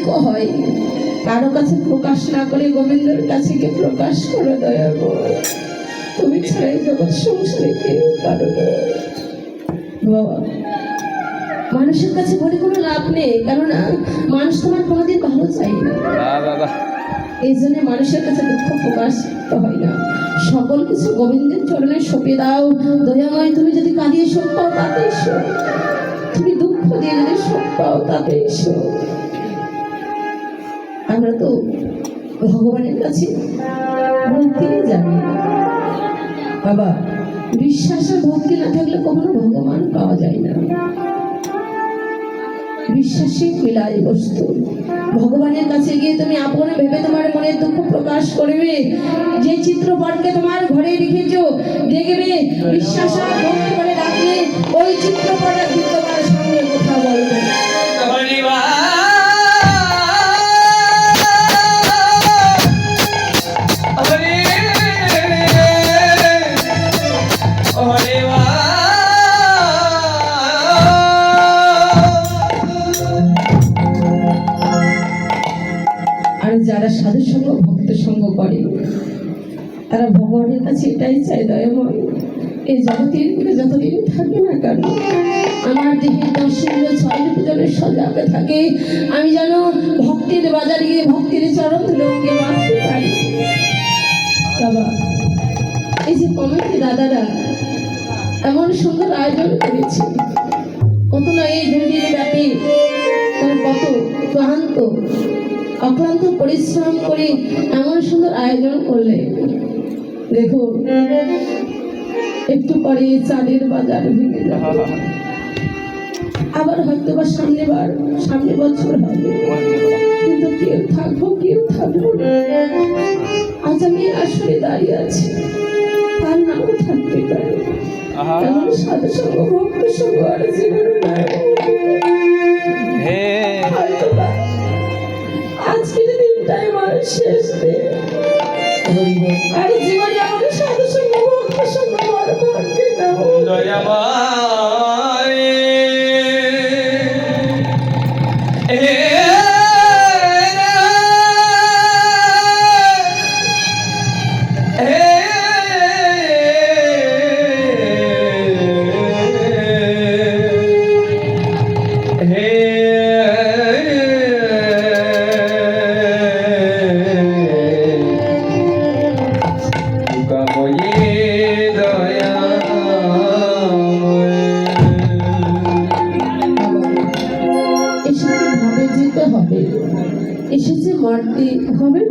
দুঃখ হয়। কারও কাছে প্রকাশ না করে গোবিন্দের কাছে গিয়ে প্রকাশ করে দয়া গো তুমি ছাড়াই জগৎ সংসারে কেউ বাবা মানুষের কাছে বলে কোনো লাভ নেই কেননা মানুষ তোমার কোনোদিন ভালো চাই না। এই জন্য মানুষের কাছে দুঃখ প্রকাশ হয় না। সকল কিছু গোবিন্দের চরণে সঁপে দাও। দয়াময় তুমি যদি কাঁদিয়ে শোক পাও তাতে এসো। তুমি দুঃখ দিয়ে যদি শোক পাও তাতে এসো। আমরা তো ভগবানের কাছে বলতেই জানি বাবা বিশ্বাস আর ভক্তি না থাকলে কখনো ভগবান পাওয়া যায় না। বিশ্বাসে মিলাই বস্তু। ভগবানের কাছে গিয়ে তুমি আপনে ভেবে তোমার মনের দুঃখ প্রকাশ করবে। যে চিত্রপটকে তোমার ঘরে রেখেছ, দেখবে। বিশ্বাস ভক্তি করে রাখলে ওই চিত্রপট আর যারা সাধু সঙ্গ, ভক্ত সঙ্গ করে, তারা ভগবানের কাছে এটাই চায়, দয়াময়। এই জগতের ভিতরে যতদিন থাকে না কেন, আমার দেহে ইন্দ্রিয় ছয় রূপজনের সজাগে থাকে। আমি যেন ভক্তির বাজারে গিয়ে ভক্তির চরণ লোককে বাঁচতে পারি। বাবা, এই যে কমিটি দাদারা এমন সুন্দর আয়োজন করেছে। কত না এই দুদিন ব্যাপী ক্লান্ত অক্লান্ত পরিশ্রম করে এমন সুন্দর আয়োজন করলে। দেখো একটু পরে চাঁদের বাজার ভেঙে যাবে। আবার হয়তো বা সামনে বার সামনে বছর হবে। কিন্তু কেউ থাকব কেউ থাকব আজ আমি আসলে দাঁড়িয়ে আছি। তার নামও থাকতে পারে। এমন সাধু সঙ্গ ভক্ত সঙ্গ আর জীবনে দিনটাই শেষ দিন আর জীবনে আমার সাধু সঙ্গ ভক্ত সঙ্গ আমার ভাগ্যে না হোক। হবে। এসেছে মারতে হবে